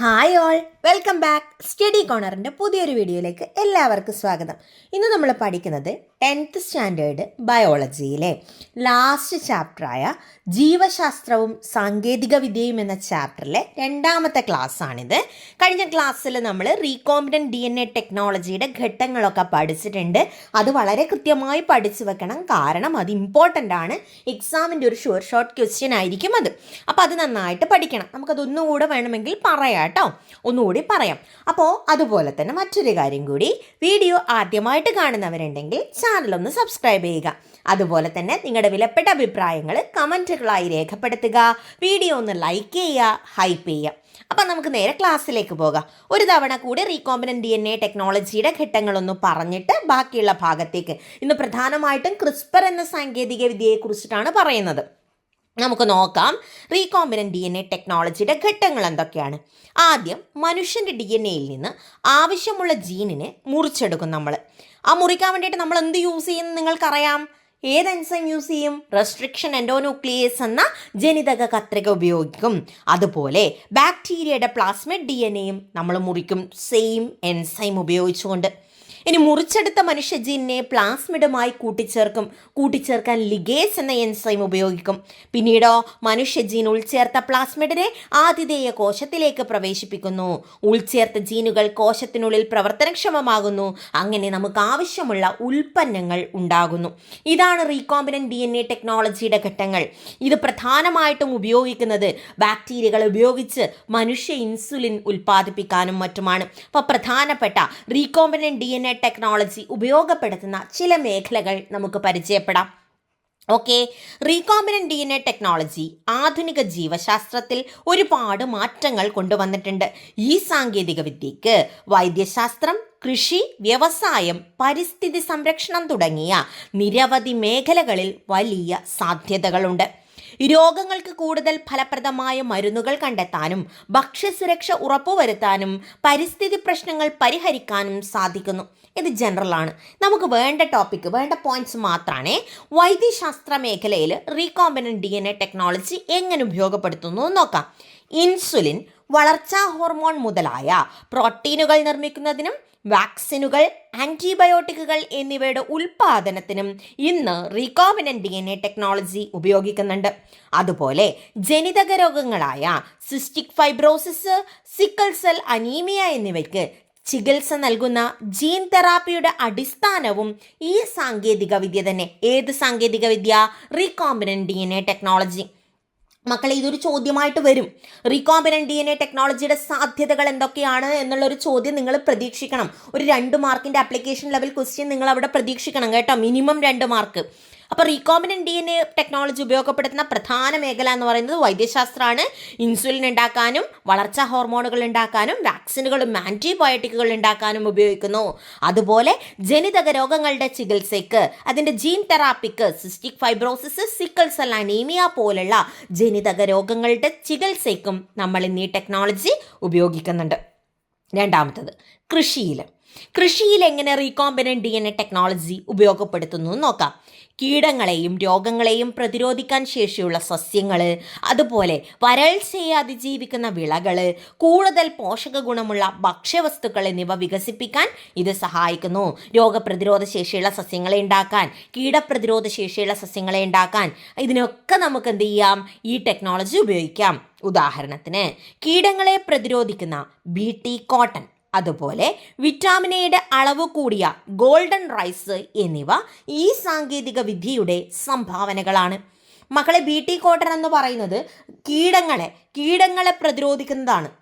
Hi all welcome back study കോണറിന്റെ പുതിയൊരു വീഡിയോയിലേക്ക് എല്ലാവർക്കും സ്വാഗതം. ഇന്ന് നമ്മൾ പഠിക്കുന്നത് ടെൻത്ത് സ്റ്റാൻഡേർഡ് ബയോളജിയിലെ ലാസ്റ്റ് ചാപ്റ്ററായ ജീവശാസ്ത്രവും സാങ്കേതിക വിദ്യയും എന്ന ചാപ്റ്ററിലെ രണ്ടാമത്തെ ക്ലാസ്സാണിത്. കഴിഞ്ഞ ക്ലാസ്സിൽ നമ്മൾ റീകോമ്പിനന്റ് ഡി എൻ എ ടെക്നോളജിയുടെ ഘട്ടങ്ങളൊക്കെ പഠിച്ചിട്ടുണ്ട്. അത് വളരെ കൃത്യമായി പഠിച്ചു വെക്കണം. കാരണം അത് ഇമ്പോർട്ടന്റ് ആണ്. എക്സാമിന്റെ ഒരു ഷുവർ ഷോർട്ട് ക്വസ്റ്റ്യൻ ആയിരിക്കും അത്. അപ്പോൾ അത് നന്നായിട്ട് പഠിക്കണം. നമുക്കതൊന്നുകൂടെ വേണമെങ്കിൽ പറയാം കേട്ടോ. ഒന്നുകൂടി പറയാം. അപ്പോൾ അതുപോലെ തന്നെ മറ്റൊരു കാര്യം കൂടി. വീഡിയോ ആദ്യമായിട്ട് കാണുന്നവരുണ്ടെങ്കിൽ ചാനൽ ഒന്ന് സബ്സ്ക്രൈബ് ചെയ്യുക. അതുപോലെ തന്നെ നിങ്ങളുടെ വിലപ്പെട്ട അഭിപ്രായങ്ങൾ കമന്റുകളായി രേഖപ്പെടുത്തുക. വീഡിയോ ഒന്ന് ലൈക്ക് ചെയ്യുക ഹൈപ്പ് ചെയ്യുക. അപ്പം നമുക്ക് നേരെ ക്ലാസ്സിലേക്ക് പോകാം. ഒരു തവണ കൂടി റീകോമ്പിനന്റ് ഡി എൻ എ ടെക്നോളജിയുടെ ഘട്ടങ്ങളൊന്ന് പറഞ്ഞിട്ട് ബാക്കിയുള്ള ഭാഗത്തേക്ക്. ഇന്ന് പ്രധാനമായിട്ടും ക്രിസ്പർ എന്ന സാങ്കേതിക വിദ്യയെക്കുറിച്ചിട്ടാണ് പറയുന്നത്. നമുക്ക് നോക്കാം. റീകോമ്പിനന്റ് ഡി എൻ എ ടെക്നോളജിയുടെ ഘട്ടങ്ങൾ എന്തൊക്കെയാണ്? ആദ്യം മനുഷ്യന്റെ ഡി എൻ എയിൽ നിന്ന് ആവശ്യമുള്ള ജീനിനെ മുറിച്ചെടുക്കും നമ്മൾ ആ മുറിക്കാൻ വേണ്ടിയിട്ട് നമ്മൾ എന്ത് യൂസ് ചെയ്യുന്നു നിങ്ങൾക്കറിയാം. ഏത് എൻസൈം യൂസ് ചെയ്യും? റെസ്ട്രിക്ഷൻ എൻഡോന്യൂക്ലിയസ് എന്ന ജനിതക കത്രിക ഉപയോഗിക്കും. അതുപോലെ ബാക്ടീരിയയുടെ പ്ലാസ്മിഡ് ഡി എൻ എയും നമ്മൾ മുറിക്കും. സെയിം എൻസൈം ഉപയോഗിച്ചുകൊണ്ട്. ഇനി മുറിച്ചെടുത്ത മനുഷ്യ ജീനിനെ പ്ലാസ്മിഡുമായി കൂട്ടിച്ചേർക്കും. കൂട്ടിച്ചേർക്കാൻ ലിഗേസ് എന്ന എൻസൈം ഉപയോഗിക്കും. പിന്നീടോ മനുഷ്യജീൻ ഉൾച്ചേർത്ത പ്ലാസ്മിഡിനെ ആതിഥേയ കോശത്തിലേക്ക് പ്രവേശിപ്പിക്കുന്നു. ഉൾച്ചേർത്ത ജീനുകൾ കോശത്തിനുള്ളിൽ പ്രവർത്തനക്ഷമമാകുന്നു. അങ്ങനെ നമുക്ക് ആവശ്യമുള്ള ഉൽപ്പന്നങ്ങൾ ഉണ്ടാകുന്നു. ഇതാണ് റീകോമ്പിനൻ ഡി എൻ എ ടെക്നോളജിയുടെ ഘട്ടങ്ങൾ. ഇത് പ്രധാനമായിട്ടും ഉപയോഗിക്കുന്നത് ബാക്ടീരിയകൾ ഉപയോഗിച്ച് മനുഷ്യ ഇൻസുലിൻ ഉൽപ്പാദിപ്പിക്കാനും മറ്റുമാണ്. അപ്പോൾ പ്രധാനപ്പെട്ട recombinant D N A technology ഉപയോഗപ്പെടുത്തുന്ന ചില മേഖലകൾ നമുക്ക് പരിചയപ്പെടാം. Okay recombinant D N A technology ആധുനിക ജീവശാസ്ത്രത്തിൽ ഒരുപാട് മാറ്റങ്ങൾ കൊണ്ടുവന്നിട്ടുണ്ട്. ഈ സാങ്കേതിക വിദ്യക്ക് വൈദ്യശാസ്ത്രം കൃഷി വ്യവസായം പരിസ്ഥിതി സംരക്ഷണം തുടങ്ങിയ നിരവധി മേഖലകളിൽ വലിയ സാധ്യതകളുണ്ട്. രോഗങ്ങൾക്ക് കൂടുതൽ ഫലപ്രദമായ മരുന്നുകൾ കണ്ടെത്താനും ഭക്ഷ്യസുരക്ഷ ഉറപ്പുവരുത്താനും പരിസ്ഥിതി പ്രശ്നങ്ങൾ പരിഹരിക്കാനും സാധിക്കുന്നു. ഇത് ജനറലാണ്. നമുക്ക് വേണ്ട ടോപ്പിക്ക് വേണ്ട പോയിന്റ്സ് മാത്രമാണ് വൈദ്യശാസ്ത്ര മേഖലയിൽ recombinant D N A technology എങ്ങനെ ഉപയോഗപ്പെടുത്തുന്നു നോക്കാം. ഇൻസുലിൻ വളർച്ചാ ഹോർമോൺ മുതലായ പ്രോട്ടീനുകൾ നിർമ്മിക്കുന്നതിനും വാക്സിനുകൾ ആന്റിബയോട്ടിക്കുകൾ എന്നിവയുടെ ഉൽപാദനത്തിനും ഇന്ന് recombinant D N A technology ഉപയോഗിക്കുന്നുണ്ട്. അതുപോലെ ജനിതക രോഗങ്ങളായ cystic fibrosis sickle cell anaemia എന്നിവയ്ക്ക് ചികിത്സ നൽകുന്ന ജീൻ തെറാപ്പിയുടെ അടിസ്ഥാനവും ഈ സാങ്കേതിക വിദ്യ തന്നെ. ഏത് സാങ്കേതിക വിദ്യ? Recombinant D N A technology മക്കളെ ഇതൊരു ചോദ്യമായിട്ട് വരും. റീകോമ്പിനന്റ് ഡി എൻ എ ടെക്നോളജിയുടെ സാധ്യതകൾ എന്തൊക്കെയാണ് എന്നുള്ളൊരു ചോദ്യം നിങ്ങൾ പ്രതീക്ഷിക്കണം. ഒരു രണ്ട് മാർക്കിന്റെ ആപ്ലിക്കേഷൻ ലെവൽ ക്വസ്റ്റ്യൻ നിങ്ങൾ അവിടെ പ്രതീക്ഷിക്കണം കേട്ടോ. മിനിമം രണ്ട് മാർക്ക് അപ്പോൾ recombinant D N A technology ഉപയോഗപ്പെടുത്തുന്ന പ്രധാന മേഖല എന്ന് പറയുന്നത് വൈദ്യശാസ്ത്രമാണ്. ഇൻസുലിൻ ഉണ്ടാക്കാനും വളർച്ചാ ഹോർമോണുകൾ ഉണ്ടാക്കാനും വാക്സിനുകളും ആന്റിബയോട്ടിക്കുകൾ ഉണ്ടാക്കാനും ഉപയോഗിക്കുന്നു. അതുപോലെ ജനിതക രോഗങ്ങളുടെ ചികിത്സയ്ക്ക് അതിന്റെ gene തെറാപ്പിക്ക് cystic fibrosis sickle cell anaemia പോലുള്ള ജനിതക രോഗങ്ങളുടെ ചികിത്സയ്ക്കും നമ്മൾ ഇന്ന് ഈ ടെക്നോളജി ഉപയോഗിക്കുന്നുണ്ട്. രണ്ടാമത്തത് കൃഷിയിൽ കൃഷിയിൽ എങ്ങനെ recombinant D N A technology ഉപയോഗപ്പെടുത്തുന്നു നോക്കാം. കീടങ്ങളെയും രോഗങ്ങളെയും പ്രതിരോധിക്കാൻ ശേഷിയുള്ള സസ്യങ്ങൾ അതുപോലെ വരൾച്ചയെ അതിജീവിക്കുന്ന വിളകൾ കൂടുതൽ പോഷക ഗുണമുള്ള ഭക്ഷ്യവസ്തുക്കൾ എന്നിവ വികസിപ്പിക്കാൻ ഇത് സഹായിക്കുന്നു. രോഗപ്രതിരോധ ശേഷിയുള്ള സസ്യങ്ങളെ ഉണ്ടാക്കാൻ കീടപ്രതിരോധ ശേഷിയുള്ള സസ്യങ്ങളെ ഉണ്ടാക്കാൻ ഇതിനൊക്കെ നമുക്ക് എന്ത് ചെയ്യാം? ഈ ടെക്നോളജി ഉപയോഗിക്കാം. ഉദാഹരണത്തിന് കീടങ്ങളെ പ്രതിരോധിക്കുന്ന ബി ടി കോട്ടൺ. അതുപോലെ വിറ്റാമിൻ എയുടെ അളവ് കൂടിയ ഗോൾഡൻ റൈസ് എന്നിവ ഈ സാങ്കേതിക വിദ്യയുടെ സംഭാവനകളാണ്. മക്കളെ ബി ടി കോട്ടൺ എന്ന് പറയുന്നത് കീടങ്ങളെ കീടങ്ങളെ പ്രതിരോധിക്കുന്നതാണ്.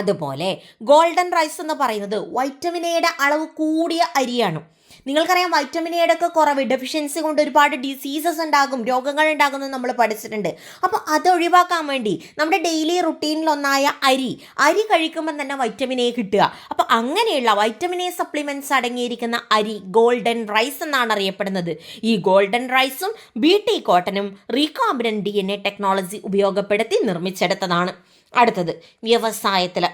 അതുപോലെ ഗോൾഡൻ റൈസ് എന്ന് പറയുന്നത് വൈറ്റമിൻ എയുടെ അളവ് കൂടിയ അരിയാണ്. നിങ്ങൾക്കറിയാം വൈറ്റമിൻ എയുടെ ഒക്കെ കുറവ് ഡെഫിഷ്യൻസി കൊണ്ട് ഒരുപാട് ഡിസീസസ് ഉണ്ടാകും രോഗങ്ങൾ ഉണ്ടാകുമെന്ന് നമ്മൾ പഠിച്ചിട്ടുണ്ട്. അപ്പോൾ അത് ഒഴിവാക്കാൻ വേണ്ടി നമ്മുടെ ഡെയിലി റുട്ടീനിലൊന്നായ അരി അരി കഴിക്കുമ്പോൾ തന്നെ വൈറ്റമിൻ എ കിട്ടുക. അപ്പോൾ അങ്ങനെയുള്ള വൈറ്റമിൻ എ സപ്ലിമെന്റ്സ് അടങ്ങിയിരിക്കുന്ന അരി ഗോൾഡൻ റൈസ് എന്നാണ് അറിയപ്പെടുന്നത്. ഈ ഗോൾഡൻ റൈസും B T കോട്ടനും recombinant D N A technology ഉപയോഗപ്പെടുത്തി നിർമ്മിച്ചെടുത്തതാണ്. അടുത്തത് വ്യവസായത്തിൽ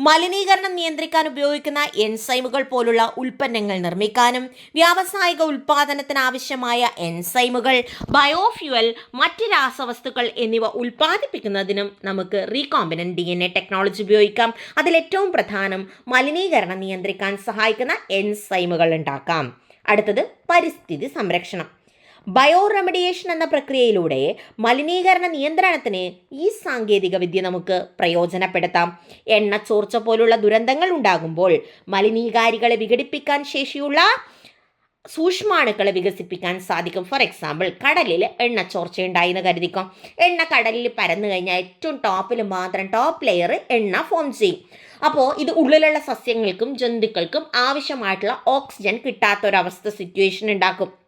മലിനീകരണം നിയന്ത്രിക്കാൻ ഉപയോഗിക്കുന്ന എൻസൈമുകൾ പോലുള്ള ഉൽപ്പന്നങ്ങൾ നിർമ്മിക്കാനും വ്യാവസായിക ഉൽപാദനത്തിന് ആവശ്യമായ എൻസൈമുകൾ ബയോഫ്യുവൽ മറ്റ് രാസവസ്തുക്കൾ എന്നിവ ഉൽപ്പാദിപ്പിക്കുന്നതിനും നമുക്ക് recombinant D N A technology ഉപയോഗിക്കാം. അതിലേറ്റവും പ്രധാനം മലിനീകരണം നിയന്ത്രിക്കാൻ സഹായിക്കുന്ന എൻസൈമുകൾ ഉണ്ടാക്കാം. അടുത്തത് പരിസ്ഥിതി സംരക്ഷണം. ബയോ റെമഡിയേഷൻ എന്ന പ്രക്രിയയിലൂടെ മലിനീകരണ നിയന്ത്രണത്തിന് ഈ സാങ്കേതിക വിദ്യ നമുക്ക് പ്രയോജനപ്പെടുത്താം. എണ്ണ ചോർച്ച പോലുള്ള ദുരന്തങ്ങൾ ഉണ്ടാകുമ്പോൾ മലിനീകാരികളെ വിഘടിപ്പിക്കാൻ ശേഷിയുള്ള സൂക്ഷ്മാണുക്കളെ വികസിപ്പിക്കാൻ സാധിക്കും. ഫോർ എക്സാമ്പിൾ കടലിൽ എണ്ണ ചോർച്ചയുണ്ടായി എന്ന് കരുതിക്കോ? എണ്ണ കടലിൽ പരന്നു കഴിഞ്ഞാൽ ഏറ്റവും ടോപ്പിൽ മാത്രം ടോപ്പ് ലെയർ എണ്ണ ഫോം ചെയ്യും. അപ്പോൾ ഇത് ഉള്ളിലുള്ള സസ്യങ്ങൾക്കും ജന്തുക്കൾക്കും ആവശ്യമായിട്ടുള്ള ഓക്സിജൻ കിട്ടാത്തൊരവസ്ഥ സിറ്റുവേഷൻ ഉണ്ടാക്കും.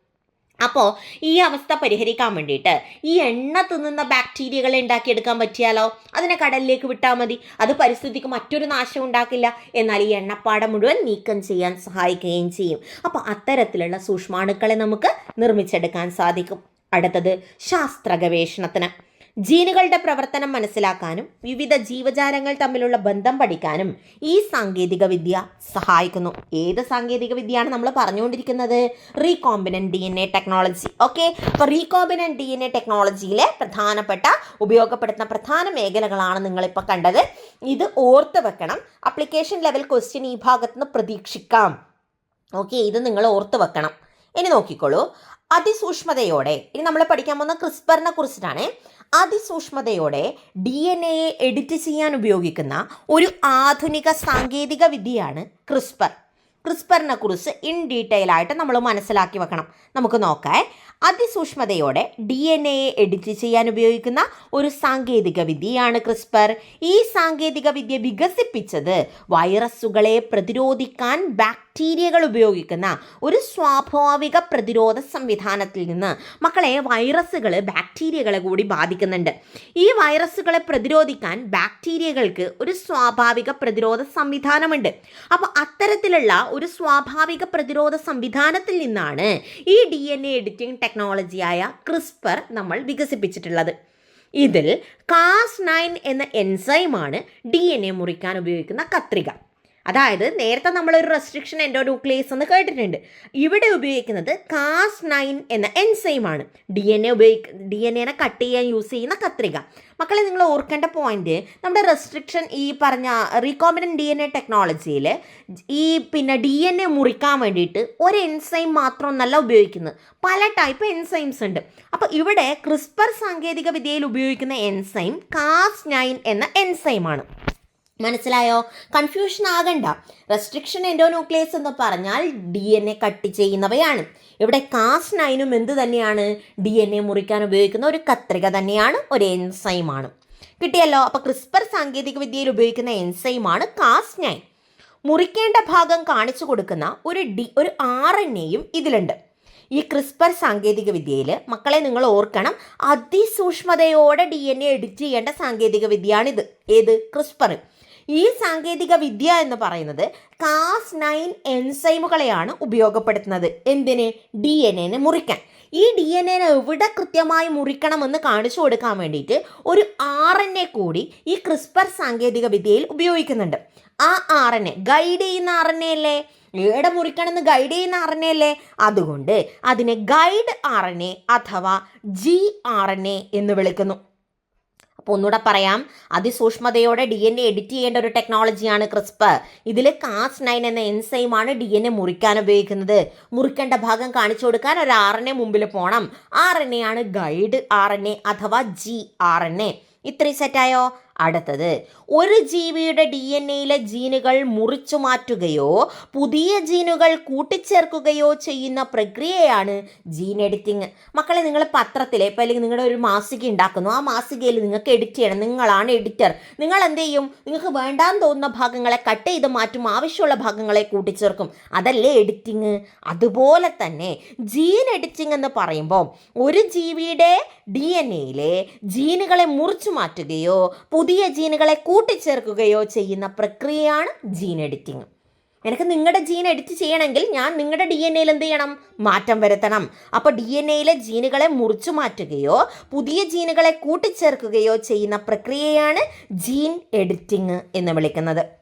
അപ്പോൾ ഈ അവസ്ഥ പരിഹരിക്കാൻ വേണ്ടിയിട്ട് ഈ എണ്ണ തിന്നുന്ന ബാക്ടീരിയകളെ ഉണ്ടാക്കിയെടുക്കാൻ പറ്റിയാലോ? അതിനെ കടലിലേക്ക് വിട്ടാൽ മതി. അത് പരിസ്ഥിതിക്ക് മറ്റൊരു നാശം ഉണ്ടാക്കില്ല. എന്നാൽ ഈ എണ്ണപ്പാട മുഴുവൻ നീക്കം ചെയ്യാൻ സഹായിക്കുകയും ചെയ്യും. അപ്പോൾ അത്തരത്തിലുള്ള സൂക്ഷ്മാണുക്കളെ നമുക്ക് നിർമ്മിച്ചെടുക്കാൻ സാധിക്കും. അടുത്തത് ശാസ്ത്ര ഗവേഷണത്തിന്. ജീനുകളുടെ പ്രവർത്തനം മനസ്സിലാക്കാനും വിവിധ ജീവജാലങ്ങൾ തമ്മിലുള്ള ബന്ധം പഠിക്കാനും ഈ സാങ്കേതിക വിദ്യ സഹായിക്കുന്നു. ഏത് സാങ്കേതിക വിദ്യയാണ് നമ്മൾ പറഞ്ഞുകൊണ്ടിരിക്കുന്നത്? Recombinant D N A technology okay അപ്പോൾ റീകോമ്പിനന്റ് ഡി എൻ എ ടെക്നോളജിയിലെ പ്രധാനപ്പെട്ട ഉപയോഗപ്പെടുത്തുന്ന പ്രധാന മേഖലകളാണ് നിങ്ങളിപ്പോൾ കണ്ടത്. ഇത് ഓർത്ത് വെക്കണം. അപ്ലിക്കേഷൻ ലെവൽ ക്വസ്റ്റ്യൻ ഈ ഭാഗത്തുനിന്ന് പ്രതീക്ഷിക്കാം. ഓക്കെ ഇത് നിങ്ങൾ ഓർത്ത് വെക്കണം. ഇനി നോക്കിക്കോളൂ. അതിസൂക്ഷ്മതയോടെ ഇനി നമ്മൾ പഠിക്കാൻ പോകുന്ന ക്രിസ്പറിനെ കുറിച്ചിട്ടാണ്. അതിസൂക്ഷ്മതയോടെ ഡി എൻ എയെ എഡിറ്റ് ചെയ്യാൻ ഉപയോഗിക്കുന്ന ഒരു ആധുനിക സാങ്കേതിക വിദ്യയാണ് ക്രിസ്പർ. ക്രിസ്പറിനെ കുറിച്ച് ഇൻ ഡീറ്റെയിൽ ആയിട്ട് നമ്മൾ മനസ്സിലാക്കി വെക്കണം. നമുക്ക് നോക്കാം. അതിസൂക്ഷ്മതയോടെ ഡി എൻ എയെ എഡിറ്റ് ചെയ്യാൻ ഉപയോഗിക്കുന്ന ഒരു സാങ്കേതിക വിദ്യയാണ് ക്രിസ്പർ. ഈ സാങ്കേതിക വിദ്യ വികസിപ്പിച്ചത് വൈറസുകളെ പ്രതിരോധിക്കാൻ ബാക്ടീരിയകൾ ഉപയോഗിക്കുന്ന ഒരു സ്വാഭാവിക പ്രതിരോധ സംവിധാനത്തിൽ നിന്ന് മക്കളെ വൈറസുകൾ ബാക്ടീരിയകളെ കൂടി ബാധിക്കുന്നുണ്ട്. ഈ വൈറസുകളെ പ്രതിരോധിക്കാൻ ബാക്ടീരിയകൾക്ക് ഒരു സ്വാഭാവിക പ്രതിരോധ സംവിധാനമുണ്ട്. അപ്പോൾ അത്തരത്തിലുള്ള ഒരു സ്വാഭാവിക പ്രതിരോധ സംവിധാനത്തിൽ നിന്നാണ് ഈ ഡി എൻ എ എഡിറ്റിംഗ് ടെക്നോളജിയായ ക്രിസ്പർ നമ്മൾ വികസിപ്പിച്ചിട്ടുള്ളത്. ഇതിൽ കാസ് നയൻ എന്ന എൻസൈമാണ് ഡി എൻ എ മുറിക്കാൻ ഉപയോഗിക്കുന്ന കത്രിക. അതായത് നേരത്തെ നമ്മളൊരു റെസ്ട്രിക്ഷൻ എൻഡോന്യൂക്ലിയസ് എന്ന് കേട്ടിട്ടുണ്ട്. ഇവിടെ ഉപയോഗിക്കുന്നത് കാസ് നയൻ എന്ന എൻസൈമാണ് ഡി എൻ എ ഉപയോഗിക്ക ഡി എൻ എനെ കട്ട് ചെയ്യാൻ യൂസ് ചെയ്യുന്ന കത്രിക. മക്കളെ നിങ്ങൾ ഓർക്കേണ്ട പോയിന്റ് നമ്മുടെ റെസ്ട്രിക്ഷൻ ഈ പറഞ്ഞ റീകോമിനൻ ഡി എൻ എ ടെക്നോളജിയിൽ ഈ പിന്നെ ഡി എൻ എ മുറിക്കാൻ വേണ്ടിയിട്ട് ഒരു എൻസൈം മാത്രമൊന്നല്ല ഉപയോഗിക്കുന്നത്. പല ടൈപ്പ് എൻസൈംസ് ഉണ്ട്. അപ്പോൾ ഇവിടെ ക്രിസ്പർ സാങ്കേതിക വിദ്യയിൽ ഉപയോഗിക്കുന്ന എൻസൈം കാസ് നയൻ എന്ന എൻസൈമാണ് മനസ്സിലായോ? കൺഫ്യൂഷൻ ആകണ്ട. റെസ്ട്രിക്ഷൻ എൻഡോന്യൂക്ലിയസ് എന്ന് പറഞ്ഞാൽ ഡി എൻ എ കട്ട് ചെയ്യുന്നവയാണ്. ഇവിടെ കാസ് നൈനും എന്ത് തന്നെയാണ്? ഡി എൻ എ മുറിക്കാൻ ഉപയോഗിക്കുന്ന ഒരു കത്രിക തന്നെയാണ് ഒരു എൻസൈമാണ് കിട്ടിയല്ലോ? അപ്പോൾ ക്രിസ്പർ സാങ്കേതിക വിദ്യയിൽ ഉപയോഗിക്കുന്ന എൻസൈമാണ് കാസ് നൈൻ മുറിക്കേണ്ട ഭാഗം കാണിച്ചു കൊടുക്കുന്ന ഒരു ഡി ഒരു ആർ എൻ എയും ഇതിലുണ്ട്. ഈ ക്രിസ്പർ സാങ്കേതിക വിദ്യയിൽ മക്കളെ നിങ്ങൾ ഓർക്കണം അതിസൂക്ഷ്മതയോടെ ഡി എൻ എ എഡിറ്റ് ചെയ്യേണ്ട സാങ്കേതിക വിദ്യയാണിത്. ഏത്? ക്രിസ്പർ ഈ സാങ്കേതിക വിദ്യ എന്ന് പറയുന്നത് കാസ് നയൻ എൻസൈമുകളെയാണ് ഉപയോഗപ്പെടുത്തുന്നത്. എന്തിന്? ഡി എൻ എനെ മുറിക്കാൻ. ഈ ഡി എൻ എനെ എവിടെ കൃത്യമായി മുറിക്കണമെന്ന് കാണിച്ചു കൊടുക്കാൻ വേണ്ടിയിട്ട് ഒരു ആർ എൻ എ കൂടി ഈ ക്രിസ്പർ സാങ്കേതിക വിദ്യയിൽ ഉപയോഗിക്കുന്നുണ്ട്. ആ ആർ എൻ എ ഗൈഡ് ചെയ്യുന്ന ആർ എൻ എ അല്ലേ? ഏടെ മുറിക്കണമെന്ന് ഗൈഡ് ചെയ്യുന്ന ആർ എൻ എ അല്ലേ? അതുകൊണ്ട് അതിനെ ഗൈഡ് ആർ എൻ എ അഥവാ ജി ആർ എൻ എ എന്ന് വിളിക്കുന്നു. അപ്പോൾ ഒന്നുകൂടെ പറയാം. അതിസൂക്ഷ്മതയോടെ ഡി എൻ എ എഡിറ്റ് ചെയ്യേണ്ട ഒരു ടെക്നോളജിയാണ് ക്രിസ്പ് ഇതിൽ കാസ് നയൻ എന്ന എൻസൈമാണ് ഡി എൻ എ മുറിക്കാൻ ഉപയോഗിക്കുന്നത്. മുറിക്കേണ്ട ഭാഗം കാണിച്ചു കൊടുക്കാൻ ഒരു ആർ എൻ എ മുമ്പിൽ പോകണം ആർ എൻ എ ആണ് ഗൈഡ് ആർ എൻ എ അഥവാ ജി ആർ എൻ എ ഇത്രയും സെറ്റായോ അടുത്തത് ഒരു ജീവിയുടെ ഡി എൻ എയിലെ ജീനുകൾ മുറിച്ചു മാറ്റുകയോ പുതിയ ജീനുകൾ കൂട്ടിച്ചേർക്കുകയോ ചെയ്യുന്ന പ്രക്രിയയാണ് ജീൻ എഡിറ്റിംഗ്. മക്കളെ നിങ്ങൾ പത്രത്തിൽ ഇപ്പോൾ അല്ലെങ്കിൽ നിങ്ങളുടെ ഒരു മാസിക ഉണ്ടാക്കുന്നു. ആ മാസികയിൽ നിങ്ങൾക്ക് എഡിറ്റ് ചെയ്യണം. നിങ്ങളാണ് എഡിറ്റർ. നിങ്ങൾ എന്ത് ചെയ്യും? നിങ്ങൾക്ക് വേണ്ടാന്ന് തോന്നുന്ന ഭാഗങ്ങളെ കട്ട് ചെയ്ത് മാറ്റും. ആവശ്യമുള്ള ഭാഗങ്ങളെ കൂട്ടിച്ചേർക്കും. അതല്ലേ എഡിറ്റിംഗ്? അതുപോലെ തന്നെ ജീൻ എഡിറ്റിംഗ് എന്ന് പറയുമ്പോൾ ഒരു ജീവിയുടെ ഡി എൻ എയിലെ ജീനുകളെ മുറിച്ചു മാറ്റുകയോ പുതിയ ജീനുകളെ കൂട്ടിച്ചേർക്കുകയോ ചെയ്യുന്ന പ്രക്രിയയാണ് ജീൻ എഡിറ്റിംഗ്. എനിക്ക് നിങ്ങളുടെ ജീൻ എഡിറ്റ് ചെയ്യണമെങ്കിൽ ഞാൻ നിങ്ങളുടെ ഡി എൻ എയിൽ എന്ത് ചെയ്യണം? മാറ്റം വരുത്തണം. അപ്പോൾ ഡി എൻ എയിലെ ജീനുകളെ മുറിച്ചു മാറ്റുകയോ പുതിയ ജീനുകളെ കൂട്ടിച്ചേർക്കുകയോ ചെയ്യുന്ന പ്രക്രിയയാണ് ജീൻ എഡിറ്റിംഗ് എന്ന് വിളിക്കുന്നത്.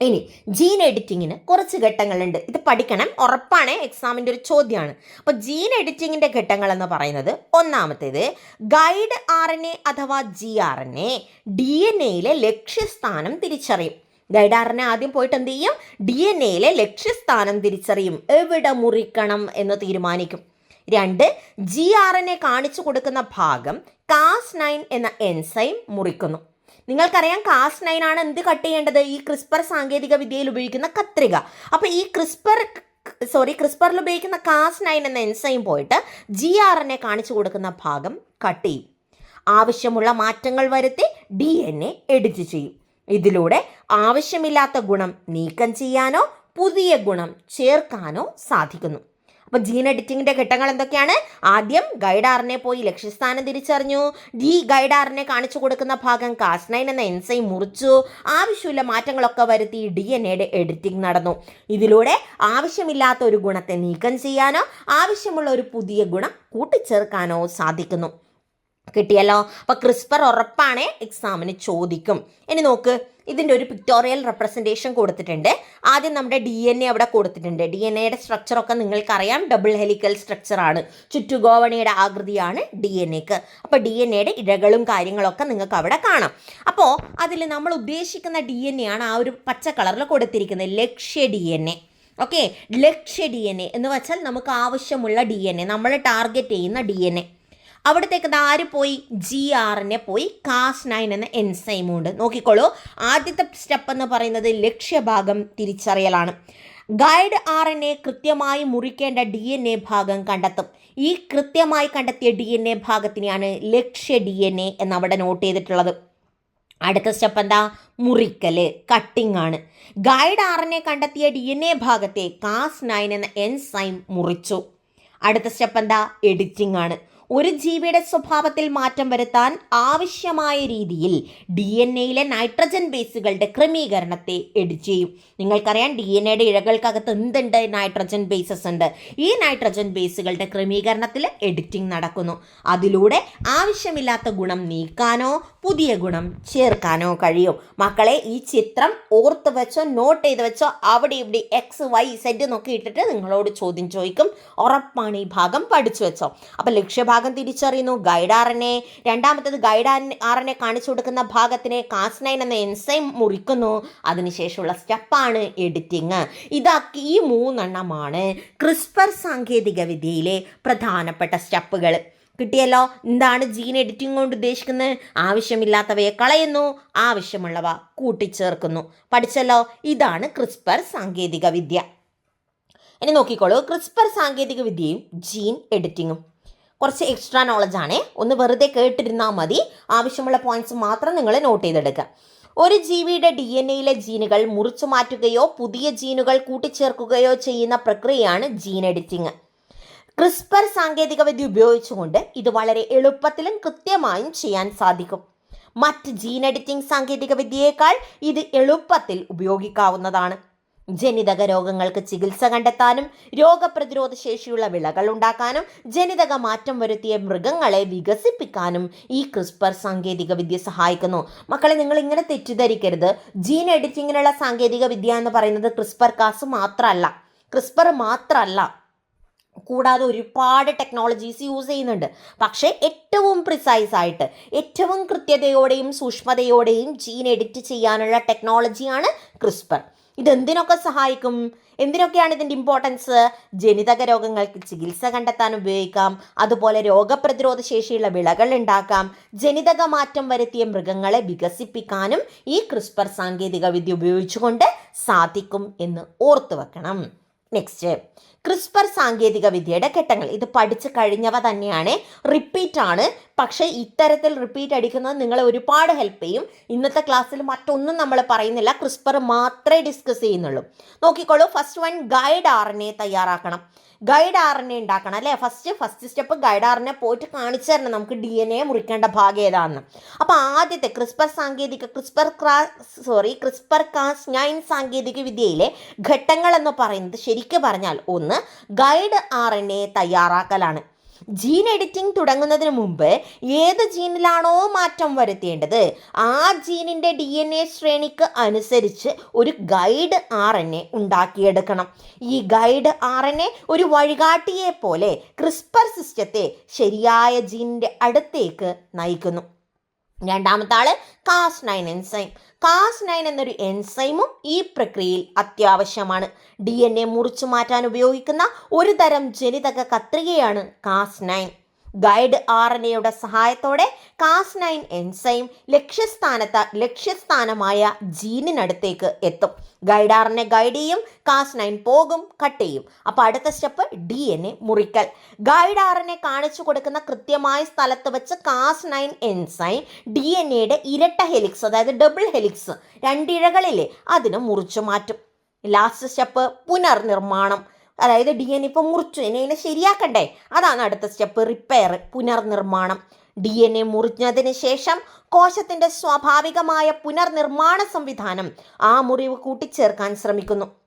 ഇനി ജീൻ എഡിറ്റിങ്ങിന് കുറച്ച് ഘട്ടങ്ങളുണ്ട്. ഇത് പഠിക്കണം. ഉറപ്പാണ്. എക്സാമിന്റെ ഒരു ചോദ്യമാണ്. അപ്പോൾ ജീൻ എഡിറ്റിങ്ങിന്റെ ഘട്ടങ്ങൾ എന്ന് പറയുന്നത് ഒന്നാമത്തേത് ഗൈഡ് ആർ എൻ എ അഥവാ G R N A D N എയിലെ ലക്ഷ്യസ്ഥാനം തിരിച്ചറിയും. ഗൈഡ് ആർ എൻ എ ആദ്യം പോയിട്ട് എന്ത് ചെയ്യും? ഡി എൻ എയിലെ ലക്ഷ്യസ്ഥാനം തിരിച്ചറിയും. എവിടെ മുറിക്കണം എന്ന് തീരുമാനിക്കും. രണ്ട് ജി ആർ എൻ എ കാണിച്ചു കൊടുക്കുന്ന ഭാഗം കാസ് നയൻ എന്ന എൻസൈം മുറിക്കുന്നു. നിങ്ങൾക്കറിയാം കാസ്റ്റ് നയൻ ആണ് എന്ത് കട്ട് ചെയ്യേണ്ടത്? ഈ ക്രിസ്പർ സാങ്കേതിക വിദ്യയിൽ ഉപയോഗിക്കുന്ന കത്രിക. അപ്പോൾ ഈ ക്രിസ്പർ സോറി ക്രിസ്പറിൽ ഉപയോഗിക്കുന്ന കാസ്റ്റ് നയൻ എന്ന എൻസൈം പോയിട്ട് ജി ആർ എൻ എ കാണിച്ചു കൊടുക്കുന്ന ഭാഗം കട്ട് ചെയ്യും. ആവശ്യമുള്ള മാറ്റങ്ങൾ വരുത്തി ഡി എൻ എ എഡിറ്റ് ചെയ്യും. ഇതിലൂടെ ആവശ്യമില്ലാത്ത ഗുണം നീക്കം ചെയ്യാനോ പുതിയ ഗുണം ചേർക്കാനോ സാധിക്കുന്നു. അപ്പോൾ ജീൻ എഡിറ്റിങ്ങിന്റെ ഘട്ടങ്ങൾ എന്തൊക്കെയാണ്? ആദ്യം ഗൈഡാറിനെ പോയി ലക്ഷ്യസ്ഥാനം തിരിച്ചറിഞ്ഞു. ഡി ഗൈഡാറിനെ കാണിച്ചു കൊടുക്കുന്ന ഭാഗം കാസ്നൈൻ എന്ന എൻസൈം മുറിച്ചു. ആവശ്യമില്ല മാറ്റങ്ങളൊക്കെ വരുത്തി ഡി എൻ എയുടെ എഡിറ്റിംഗ് നടന്നു. ഇതിലൂടെ ആവശ്യമില്ലാത്ത ഒരു ഗുണത്തെ നീക്കം ചെയ്യാനോ ആവശ്യമുള്ള ഒരു പുതിയ ഗുണം കൂട്ടിച്ചേർക്കാനോ സാധിക്കുന്നു. കിട്ടിയല്ലോ. അപ്പോൾ ക്രിസ്പർ ഉറപ്പാണ് എക്സാമിന് ചോദിക്കും. ഇനി നോക്ക് ഇതിന്റെ ഒരു പിക്ടോറിയൽ റെപ്രസെന്റേഷൻ കൊടുത്തിട്ടുണ്ട്. ആദ്യം നമ്മുടെ ഡി എൻ എ അവിടെ കൊടുത്തിട്ടുണ്ട്. ഡി എൻ എയുടെ സ്ട്രക്ചറൊക്കെ നിങ്ങൾക്കറിയാം. ഡബിൾ ഹെലിക്കൽ സ്ട്രക്ചറാണ് ചുറ്റുഗോവണിയുടെ ആകൃതിയാണ് ഡി എൻ എക്ക് അപ്പോൾ ഡി എൻ എയുടെ ഇഴകളും കാര്യങ്ങളൊക്കെ നിങ്ങൾക്ക് അവിടെ കാണാം. അപ്പോൾ അതിൽ നമ്മൾ ഉദ്ദേശിക്കുന്ന ഡി എൻ എ ആണ് ആ ഒരു പച്ച കളറിൽ കൊടുത്തിരിക്കുന്നത്. ലക്ഷ്യ ഡി എൻ എ ഓക്കെ ലക്ഷ്യ ഡി എൻ എ എന്ന് വെച്ചാൽ നമുക്ക് ആവശ്യമുള്ള ഡി എൻ എ നമ്മൾ ടാർഗറ്റ് ചെയ്യുന്ന ഡി എൻ എ അവിടത്തേക്ക് ആര് പോയി? ജി ആറിനെ പോയി. കാസ് നയൻ എന്ന എൻസൈമും ഉണ്ട്. നോക്കിക്കോളൂ. ആദ്യത്തെ സ്റ്റെപ്പ് എന്ന് പറയുന്നത് ലക്ഷ്യഭാഗം തിരിച്ചറിയലാണ്. ഗൈഡ് ആർ എൻ എ കൃത്യമായി മുറിക്കേണ്ട ഡി എൻ എ ഭാഗം കണ്ടെത്തും. ഈ കൃത്യമായി കണ്ടെത്തിയ ഡി എൻ എ ഭാഗത്തിനെയാണ് ലക്ഷ്യ ഡി എൻ എ എന്ന് അവിടെ നോട്ട് ചെയ്തിട്ടുള്ളത്. അടുത്ത സ്റ്റെപ്പ് എന്താ? മുറിക്കൽ കട്ടിംഗ് ആണ്. ഗൈഡ് ആർ എൻ എ കണ്ടെത്തിയ ഡി എൻ എ ഭാഗത്തെ കാസ് നയൻ എന്ന എൻസൈം മുറിച്ചു. അടുത്ത സ്റ്റെപ്പ് എന്താ? എഡിറ്റിംഗ് ആണ്. ഒരു ജീവിയുടെ സ്വഭാവത്തിൽ മാറ്റം വരുത്താൻ ആവശ്യമായ രീതിയിൽ ഡി എൻ എയിലെ നൈട്രജൻ ബേസുകളുടെ ക്രമീകരണത്തെ എഡിറ്റ് ചെയ്യും. നിങ്ങൾക്കറിയാം ഡി എൻ എയുടെ ഇഴകൾക്കകത്ത് എന്തുണ്ട് നൈട്രജൻ ബേസസ് ഉണ്ട്. ഈ നൈട്രജൻ ബേസുകളുടെ ക്രമീകരണത്തിൽ എഡിറ്റിംഗ് നടക്കുന്നു. അതിലൂടെ ആവശ്യമില്ലാത്ത ഗുണം നീക്കാനോ പുതിയ ഗുണം ചേർക്കാനോ കഴിയും. മക്കളെ ഈ ചിത്രം ഓർത്ത് വെച്ചോ നോട്ട് ചെയ്ത് വെച്ചോ അവിടെ ഇവിടെ എക്സ് വൈ സെഡ് എന്നൊക്കെ ഇട്ടിട്ട് നിങ്ങളോട് ചോദ്യം ചോദിക്കും. ഉറപ്പാണ് ഈ ഭാഗം പഠിച്ചു വെച്ചോ. അപ്പം ലക്ഷ്യഭാഗം തിരിച്ചറിയുന്നു. ഗൈഡാറിനെ രണ്ടാമത്തത് ഗൈഡാൻ ആറിനെ കാണിച്ചു കൊടുക്കുന്ന ഭാഗത്തിനെ കാസ്നൈൻ എന്ന എൻസൈം മുറിക്കുന്നു. അതിനുശേഷമുള്ള സ്റ്റെപ്പാണ് എഡിറ്റിങ് ഇതാക്കി ഈ മൂന്നെണ്ണമാണ് ക്രിസ്പർ സാങ്കേതിക വിദ്യയിലെ പ്രധാനപ്പെട്ട സ്റ്റെപ്പുകൾ. കിട്ടിയല്ലോ? എന്താണ് ജീൻ എഡിറ്റിംഗ് കൊണ്ട് ഉദ്ദേശിക്കുന്നത്? ആവശ്യമില്ലാത്തവയെ കളയുന്നു ആവശ്യമുള്ളവ കൂട്ടിച്ചേർക്കുന്നു. പഠിച്ചല്ലോ? ഇതാണ് ക്രിസ്പർ സാങ്കേതിക വിദ്യ ഇനി നോക്കിക്കോളൂ. ക്രിസ്പർ സാങ്കേതിക വിദ്യയും ജീൻ എഡിറ്റിങ്ങും കുറച്ച് എക്സ്ട്രാ നോളജ് ആണ്. ഒന്ന് വെറുതെ കേട്ടിരുന്നാൽ മതി. ആവശ്യമുള്ള പോയിന്റ്സ് മാത്രം നിങ്ങൾ നോട്ട് ചെയ്തെടുക്കുക. ഒരു ജീവിയുടെ ഡി എൻ എയിലെ ജീനുകൾ മുറിച്ചു മാറ്റുകയോ പുതിയ ജീനുകൾ കൂട്ടിച്ചേർക്കുകയോ ചെയ്യുന്ന പ്രക്രിയയാണ് ജീൻ എഡിറ്റിംഗ് ക്രിസ്പർ സാങ്കേതികവിദ്യ ഉപയോഗിച്ചുകൊണ്ട് ഇത് വളരെ എളുപ്പത്തിലും കൃത്യമായും ചെയ്യാൻ സാധിക്കും. മറ്റ് ജീൻ എഡിറ്റിംഗ് സാങ്കേതികവിദ്യയേക്കാൾ ഇത് എളുപ്പത്തിൽ ഉപയോഗിക്കാവുന്നതാണ്. ജനിതക രോഗങ്ങൾക്ക് ചികിത്സ കണ്ടെത്താനും രോഗപ്രതിരോധ ശേഷിയുള്ള വിളകൾ ഉണ്ടാക്കാനും ജനിതക മാറ്റം വരുത്തിയ മൃഗങ്ങളെ വികസിപ്പിക്കാനും ഈ ക്രിസ്പർ സാങ്കേതിക വിദ്യ സഹായിക്കുന്നു. മക്കളെ നിങ്ങൾ ഇങ്ങനെ തെറ്റിദ്ധരിക്കരുത്. ജീൻ എഡിറ്റിങ്ങിനുള്ള സാങ്കേതിക വിദ്യ എന്ന് പറയുന്നത് ക്രിസ്പർ കാസ് മാത്രമല്ല. ക്രിസ്പർ മാത്രമല്ല. കൂടാതെ ഒരുപാട് ടെക്നോളജീസ് യൂസ് ചെയ്യുന്നുണ്ട്. പക്ഷേ ഏറ്റവും പ്രിസൈസ് ആയിട്ട് ഏറ്റവും കൃത്യതയോടെയും സൂക്ഷ്മതയോടെയും ജീൻ എഡിറ്റ് ചെയ്യാനുള്ള ടെക്നോളജിയാണ് ക്രിസ്പർ. ഇതെന്തിനൊക്കെ സഹായിക്കും? എന്തിനൊക്കെയാണ് ഇതിന്റെ ഇമ്പോർട്ടൻസ് ജനിതക രോഗങ്ങൾക്ക് ചികിത്സ കണ്ടെത്താൻ ഉപയോഗിക്കാം. അതുപോലെ രോഗപ്രതിരോധ ശേഷിയുള്ള വിളകൾ ഉണ്ടാക്കാം. ജനിതക മാറ്റം വരുത്തിയ മൃഗങ്ങളെ വികസിപ്പിക്കാനും ഈ ക്രിസ്പർ സാങ്കേതിക വിദ്യ ഉപയോഗിച്ചുകൊണ്ട് സാധിക്കും എന്ന് ഓർത്തു വെക്കണം. നെക്സ്റ്റ്. ക്രിസ്പർ സാങ്കേതിക വിദ്യയുടെ ഘട്ടങ്ങൾ. ഇത് പഠിച്ചു കഴിഞ്ഞവ തന്നെയാണ്. റിപ്പീറ്റ് ആണ്. പക്ഷേ ഇത്തരത്തിൽ റിപ്പീറ്റ് അടിക്കുന്നത് നിങ്ങളെ ഒരുപാട് ഹെൽപ്പ് ചെയ്യും. ഇന്നത്തെ ക്ലാസ്സിൽ മറ്റൊന്നും നമ്മൾ പറയുന്നില്ല. ക്രിസ്പർ മാത്രമേ ഡിസ്കസ് ചെയ്യുന്നുള്ളൂ. നോക്കിക്കോളൂ. ഫസ്റ്റ് വൺ ഗൈഡ് ആർ തയ്യാറാക്കണം. ഗൈഡ് ആർ എൻ എ ഉണ്ടാക്കണം അല്ലേ? First first step guide R N A പോയിട്ട് കാണിച്ചു തരണം. നമുക്ക് ഡി എൻ എ മുറിക്കേണ്ട ഭാഗം ഏതാണെന്ന് അപ്പോൾ ആദ്യത്തെ ക്രിസ്പർ സാങ്കേതിക ക്രിസ്പർ ക്രാ സോറി ക്രിസ്പർ കാസ് നയൻ സാങ്കേതിക വിദ്യയിലെ ഘട്ടങ്ങൾ എന്ന് പറയുന്നത് ശരിക്കും പറഞ്ഞാൽ ഒന്ന് ഗൈഡ് ആർ എൻ എ തയ്യാറാക്കലാണ്. ജീൻ എഡിറ്റിംഗ് തുടങ്ങുന്നതിന് മുമ്പ് ഏത് ജീനിലാണോ മാറ്റം വരുത്തേണ്ടത്? ആ ജീനിന്റെ ഡി എൻ എ ശ്രേണിക്ക് അനുസരിച്ച് ഒരു ഗൈഡ് ആർ എൻ എ ഉണ്ടാക്കിയെടുക്കണം. ഈ ഗൈഡ് ആർ എൻ എ ഒരു വഴികാട്ടിയെ പോലെ ക്രിസ്പർ സിസ്റ്റത്തെ ശരിയായ ജീനിന്റെ അടുത്തേക്ക് നയിക്കുന്നു. രണ്ടാമത്തെ ആൾ കാസ് നയൻ എൻസൈം കാസ് നയൻ എന്നൊരു എൻസൈമും ഈ പ്രക്രിയയിൽ അത്യാവശ്യമാണ്. ഡി എൻ എ മുറിച്ചു മാറ്റാൻ ഉപയോഗിക്കുന്ന ഒരു തരം ജനിതക കത്രികയാണ് കാസ് നയൻ ഗൈഡ് ആർ എൻ എയുടെ സഹായത്തോടെ കാസ് നയൻ എൻസൈം ലക്ഷ്യസ്ഥാനത്ത് ലക്ഷ്യസ്ഥാനമായ ജീനിനടുത്തേക്ക് എത്തും. Guide R N A guide ചെയ്യും കാസ് നയൻ പോകും കട്ട് ചെയ്യും. അപ്പോൾ അടുത്ത സ്റ്റെപ്പ് ഡി എൻ എ മുറിക്കൽ. ഗൈഡ് ആർ എൻ എ കാണിച്ചു കൊടുക്കുന്ന കൃത്യമായ സ്ഥലത്ത് വെച്ച് കാസ് നയൻ എൻസൈം ഡി എൻ എയുടെ ഇരട്ട ഹെലിക്സ് അതായത് ഡബിൾ ഹെലിക്സ് രണ്ടിഴകളില്ലേ അതിന് മുറിച്ചു മാറ്റും. ലാസ്റ്റ് സ്റ്റെപ്പ് പുനർനിർമ്മാണം. അതായത് ഡി എൻ ഇപ്പം മുറിച്ചു. ഇതിനെ ശരിയാക്കണ്ടേ? അതാണ് അടുത്ത സ്റ്റെപ്പ് റിപ്പയർ പുനർനിർമ്മാണം. ഡി എൻ എ മുറിഞ്ഞതിന് ശേഷം കോശത്തിന്റെ സ്വാഭാവികമായ പുനർനിർമ്മാണ സംവിധാനം ആ മുറിവ് കൂട്ടിച്ചേർക്കാൻ ശ്രമിക്കുന്നു.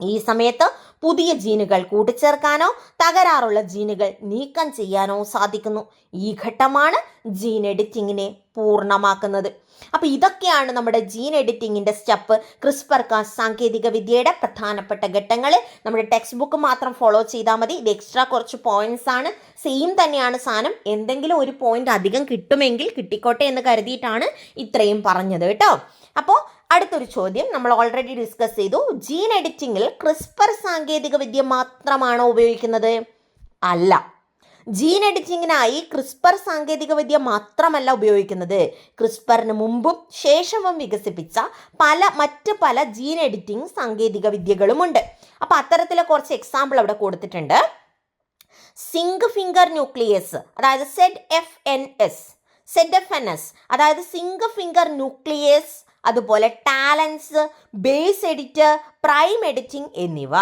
ഈ സമയത്ത് പുതിയ ജീനുകൾ കൂട്ടിച്ചേർക്കാനോ തകരാറുള്ള ജീനുകൾ നീക്കം ചെയ്യാനോ സാധിക്കുന്നു. ഈ ഘട്ടമാണ് ജീൻ എഡിറ്റിങ്ങിനെ പൂർണമാക്കുന്നത്. അപ്പോൾ ഇതൊക്കെയാണ് നമ്മുടെ ജീൻ എഡിറ്റിങ്ങിന്റെ സ്റ്റെപ്പ്. ക്രിസ്പർ കാസ് സാങ്കേതിക വിദ്യയുടെ പ്രധാനപ്പെട്ട ഘട്ടങ്ങൾ നമ്മുടെ ടെക്സ്റ്റ് ബുക്ക് മാത്രം ഫോളോ ചെയ്താൽ മതി. ഇത് എക്സ്ട്രാ കുറച്ച് പോയിന്റ്സ് ആണ്. സെയിം തന്നെയാണ് സാധനം. എന്തെങ്കിലും ഒരു പോയിന്റ് അധികം കിട്ടുമെങ്കിൽ കിട്ടിക്കോട്ടെ എന്ന് കരുതിയിട്ടാണ് ഇത്രയും പറഞ്ഞത് കേട്ടോ. അപ്പോൾ അടുത്തൊരു ചോദ്യം നമ്മൾ ഓൾറെഡി ഡിസ്കസ് ചെയ്തു. ജീൻ എഡിറ്റിംഗിൽ ക്രിസ്പർ സാങ്കേതിക വിദ്യ മാത്രമാണോ ഉപയോഗിക്കുന്നത്? അല്ല. ജീൻ എഡിറ്റിങ്ങിനായി ക്രിസ്പർ സാങ്കേതിക വിദ്യ മാത്രമല്ല ഉപയോഗിക്കുന്നത്. ക്രിസ്പറിന് മുമ്പും ശേഷവും വികസിപ്പിച്ച പല മറ്റ് പല ജീൻ എഡിറ്റിംഗ് സാങ്കേതിക വിദ്യകളുമുണ്ട് അപ്പോൾ അത്തരത്തിലെ കുറച്ച് എക്സാമ്പിൾ അവിടെ കൊടുത്തിട്ടുണ്ട്. സിംഗ് ഫിംഗർ ന്യൂക്ലിയസ് അതായത് Z F N S Z F N S അതായത് സിംഗ് ഫിംഗർ ന്യൂക്ലിയസ് അതുപോലെ TALENs base edit prime editing എന്നിവ.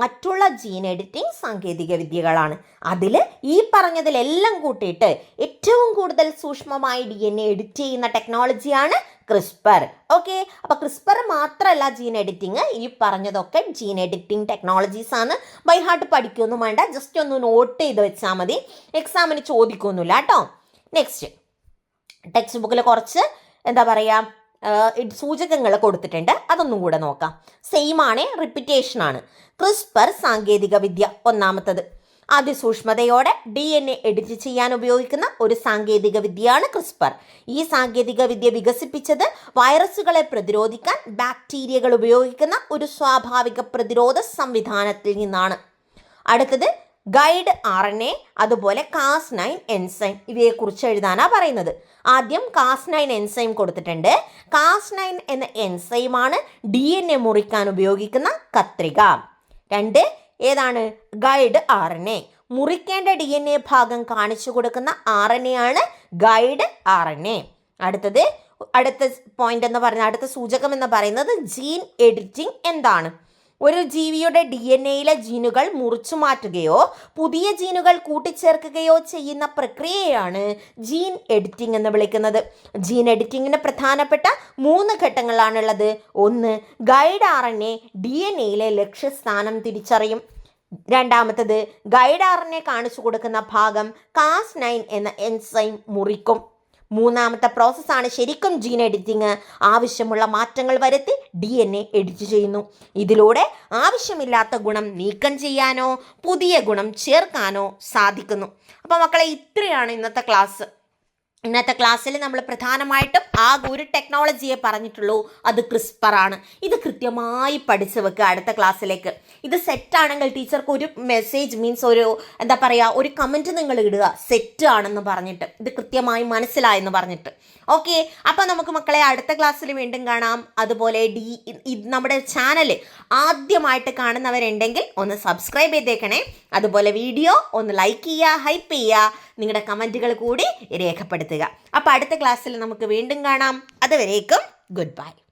മറ്റുള്ള ജീൻ എഡിറ്റിംഗ് സാങ്കേതിക വിദ്യകളാണ്. അതിൽ ഈ പറഞ്ഞതിലെല്ലാം കൂട്ടിയിട്ട് ഏറ്റവും കൂടുതൽ സൂക്ഷ്മമായി ഡി എൻ എ എഡിറ്റ് ചെയ്യുന്ന ടെക്നോളജിയാണ് ക്രിസ്പർ ഓക്കെ അപ്പോൾ ക്രിസ്പർ മാത്രമല്ല ജീൻ എഡിറ്റിംഗ് ഈ പറഞ്ഞതൊക്കെ ജീൻ എഡിറ്റിംഗ് ടെക്നോളജീസ് ആണ്. ബൈ ഹാർട്ട് പഠിക്കൊന്നും വേണ്ട. ജസ്റ്റ് ഒന്ന് നോട്ട് ചെയ്ത് വെച്ചാൽ മതി. എക്സാമിന് ചോദിക്കൊന്നുമില്ല കേട്ടോ. നെക്സ്റ്റ് ടെക്സ്റ്റ് ബുക്കിൽ കുറച്ച് എന്താ പറയുക സൂചകങ്ങൾ കൊടുത്തിട്ടുണ്ട്. അതൊന്നും കൂടെ നോക്കാം. സെയിം ആണ് റിപ്പിറ്റേഷൻ ആണ്. ക്രിസ്പർ സാങ്കേതിക വിദ്യ ഒന്നാമത്തത്. അതിസൂക്ഷ്മതയോടെ ഡി എൻ എ എഡിറ്റ് ചെയ്യാൻ ഉപയോഗിക്കുന്ന ഒരു സാങ്കേതിക വിദ്യയാണ് ക്രിസ്പർ ഈ സാങ്കേതിക വിദ്യ വികസിപ്പിച്ചത് വൈറസുകളെ പ്രതിരോധിക്കാൻ ബാക്ടീരിയകൾ ഉപയോഗിക്കുന്ന ഒരു സ്വാഭാവിക പ്രതിരോധ സംവിധാനത്തിൽ നിന്നാണ്. അടുത്തത് ഗൈഡ് ആർ എൻ എ അതുപോലെ കാസ് നയൻ എൻസൈം ഇവയെക്കുറിച്ച് എഴുതാനാണ് പറയുന്നത്. ആദ്യം കാസ് നയൻ എൻസൈം കൊടുത്തിട്ടുണ്ട്. കാസ് നയൻ എന്ന എൻസൈമാണ് ഡി എൻ എ മുറിക്കാൻ ഉപയോഗിക്കുന്ന കത്രിക. രണ്ട് ഏതാണ്? ഗൈഡ് ആർ എൻ എ മുറിക്കേണ്ട ഡി എൻ എ ഭാഗം കാണിച്ചു കൊടുക്കുന്ന ആർ എൻ എ ആണ് ഗൈഡ് ആർ എൻ എ അടുത്തത് അടുത്ത പോയിന്റ് എന്ന് പറയുന്നത് അടുത്ത സൂചകം എന്ന് പറയുന്നത് ജീൻ എഡിറ്റിംഗ് എന്താണ്? ഒരു ജീവിയുടെ ഡി എൻ എയിലെ ജീനുകൾ മുറിച്ചു മാറ്റുകയോ പുതിയ ജീനുകൾ കൂട്ടിച്ചേർക്കുകയോ ചെയ്യുന്ന പ്രക്രിയയാണ് ജീൻ എഡിറ്റിംഗ് എന്ന് വിളിക്കുന്നത്. ജീൻ എഡിറ്റിങ്ങിന് പ്രധാനപ്പെട്ട മൂന്ന് ഘട്ടങ്ങളാണുള്ളത്. ഒന്ന് guide R N A D N എയിലെ ലക്ഷ്യസ്ഥാനം തിരിച്ചറിയും. രണ്ടാമത്തത് ഗൈഡ് എ കാണിച്ചു കൊടുക്കുന്ന ഭാഗം കാസ് നയൻ എന്ന എൻസൈം മുറിക്കും. മൂന്നാമത്തെ പ്രോസസ്സാണ് ശരിക്കും ജീൻ എഡിറ്റിംഗ് ആവശ്യമുള്ള മാറ്റങ്ങൾ വരുത്തി ഡി എൻ എ എഡിറ്റ് ചെയ്യുന്നു. ഇതിലൂടെ ആവശ്യമില്ലാത്ത ഗുണം നീക്കം ചെയ്യാനോ പുതിയ ഗുണം ചേർക്കാനോ സാധിക്കുന്നു. അപ്പോൾ മക്കളെ ഇത്രയാണ് ഇന്നത്തെ ക്ലാസ് ഇന്നത്തെ ക്ലാസ്സിൽ നമ്മൾ പ്രധാനമായിട്ടും ആ ഒരു ടെക്നോളജിയെ പറഞ്ഞിട്ടുള്ളൂ. അത് ക്രിസ്പർ ആണ് ഇത് കൃത്യമായി പഠിച്ചു വെക്കുക അടുത്ത ക്ലാസ്സിലേക്ക്. ഇത് സെറ്റ് ആണെങ്കിൽ ടീച്ചർക്ക് ഒരു മെസ്സേജ് മീൻസ് ഒരു എന്താ പറയുക ഒരു കമന്റ് നിങ്ങൾ ഇടുക. സെറ്റ് ആണെന്ന് പറഞ്ഞിട്ട്. ഇത് കൃത്യമായി മനസ്സിലായെന്ന് പറഞ്ഞിട്ട്. ഓക്കെ അപ്പോൾ നമുക്ക് മക്കളെ അടുത്ത ക്ലാസ്സിൽ വീണ്ടും കാണാം. അതുപോലെ ഡി നമ്മുടെ ചാനൽ ആദ്യമായിട്ട് കാണുന്നവരുണ്ടെങ്കിൽ ഒന്ന് സബ്സ്ക്രൈബ് ചെയ്തേക്കണേ. അതുപോലെ വീഡിയോ ഒന്ന് ലൈക്ക് ചെയ്യുക ഹൈപ്പ് ചെയ്യുക. നിങ്ങളുടെ കമന്റുകൾ കൂടി രേഖപ്പെടുത്തുക. അപ്പോൾ അടുത്ത ക്ലാസ്സിൽ നമുക്ക് വീണ്ടും കാണാം. അതുവരേക്കും ഗുഡ് ബൈ